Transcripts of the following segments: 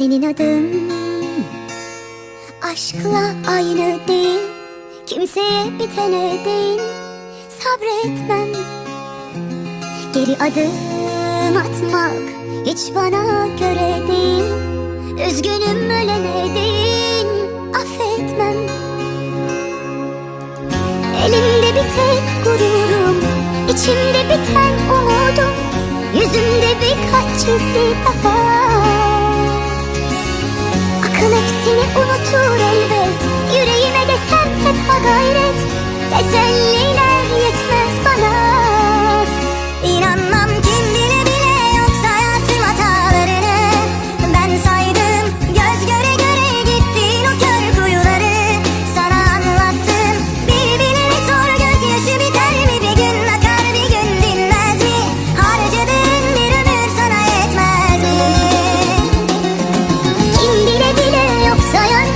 Senin adın. Aşkla aynı değil Kimseye bitene değil. Sabretmem. Geri adım atmak hiç bana göre değil. Üzgünüm ölene değil affetmem. Elimde bir tek gururum içimde biten umudum. Yüzümde birkaç çizgi daha Hepsini unutur elbet. Yüreğime desem hep ha gayret Teselliler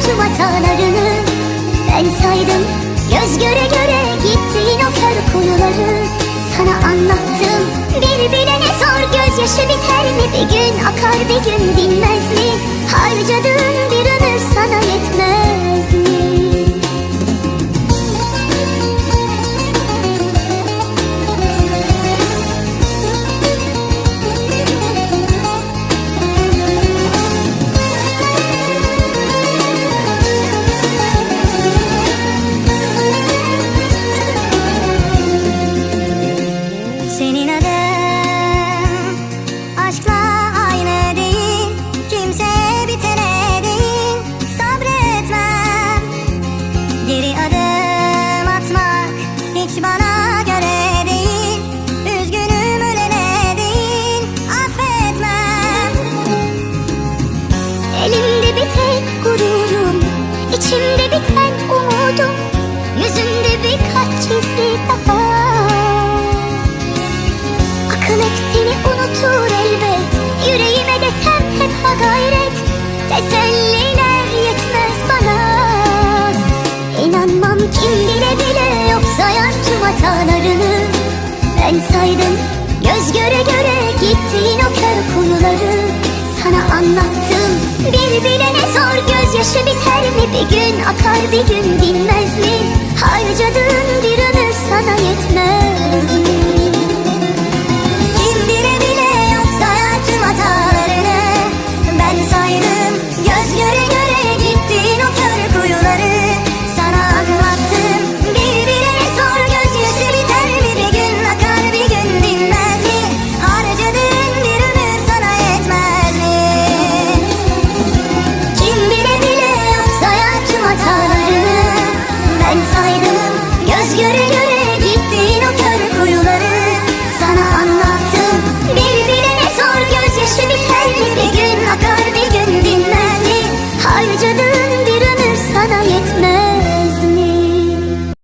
tüm hatalarını Ben saydım göz göre göre gittiğin o kör kuyuları. Sana anlattım bir bilene sor gözyaşı biter mi? Bir gün akar bir gün dinmez mi Elimde bir tek gururum içimde biten umudum Yüzümde birkaç çizgi daha Akıl hepsini unutur elbet Yüreğime desem hep ha gayret Teselliler yetmez bana. İnanmam kim bile bile yok sayan tüm hatalarını. Ben saydım göz göre göre gittiğin o kör kuyuları Sana anlattım. Bir bilene sor gözyaşı biter mi? Bir gün akar bir gün dinmez mi? Harcadığın bir ömür